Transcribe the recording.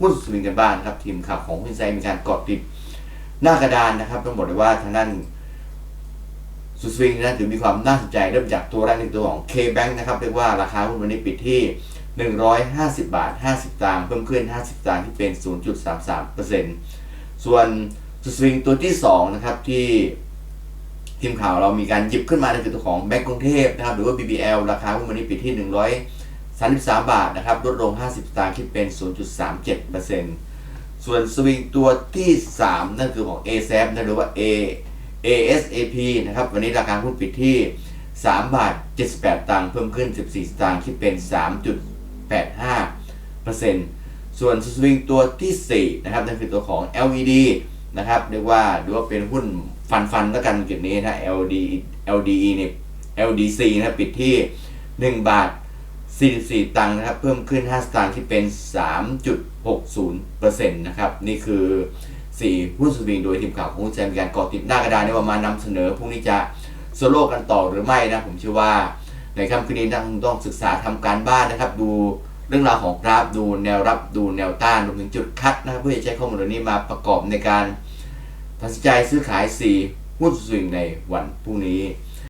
หุ้นสวิงกันบ้างนครับ ทีมข่าวของหุ้นไซมีการเกาะติดหน้ากระดานนะครับ ต้องบอกเลยว่าทางด้านสุดสวิงนะถือมีความน่าสนใจเริ่มจากตัวแรกในตัวของ K-Bank นะครับเรียกว่าราคาหุ้นวันนี้ปิดที่ 150 บาท 50ตังเพิ่มขึ้น 50ตังที่เป็น 0.33%ส่วนสุดสวิงตัวที่ 2 นะครับที่ทีมข่าวเรามีการหยิบขึ้นมาในคือตัวของแบงก์กรุงเทพนะครับหรือว่า BBL ราคาหุ้นวันนี้ปิดที่ 33 บาทนะครับลดลง 50 สตางค์คิดเป็น 0.37%ส่วนสวิงตัวที่ 3 นั่นคือของ ASAP นะหรือว่า A ASAP นะครับวันนี้ราคาหุ้นปิดที่ 3 บาท 78 ตังค์เพิ่มขึ้น 14 สตางค์คิดเป็น 3.85%ส่วนสวิงตัวทีสี่4 นะครับนั่นคือตัวของ LED นะครับเรียกว่าดูว่าเป็นหุ้นฟันฟันๆแล้วกันจุดนี้นะ LD LDE เนี่ย LDC นะปิดที่ 1 บาท 44 ตังค์นะครับ เพิ่มขึ้น 5 สตางค์ที่เป็น 3.60%นะครับ นี่คือ 4 หุ้นสวิงโดยทีมข่าวของหุ้นแซมมีการเกาะติดหน้ากระดานในว่ามานำเสนอพรุ่งนี้จะโซโล่กันต่อหรือไม่นะ ผมเชื่อว่าในค่ำคืนนี้ต้องต้องศึกษาทำการบ้านนะครับ ดูเรื่องราวของกราฟดูแนวรับดูแนวต้านรวมถึงจุดคัดนะครับ เพื่อจะใช้ข้อมูลเหล่านี้มาประกอบในการตัดสินใจซื้อขาย 4 หุ้นสวิงในวันพรุ่งนี้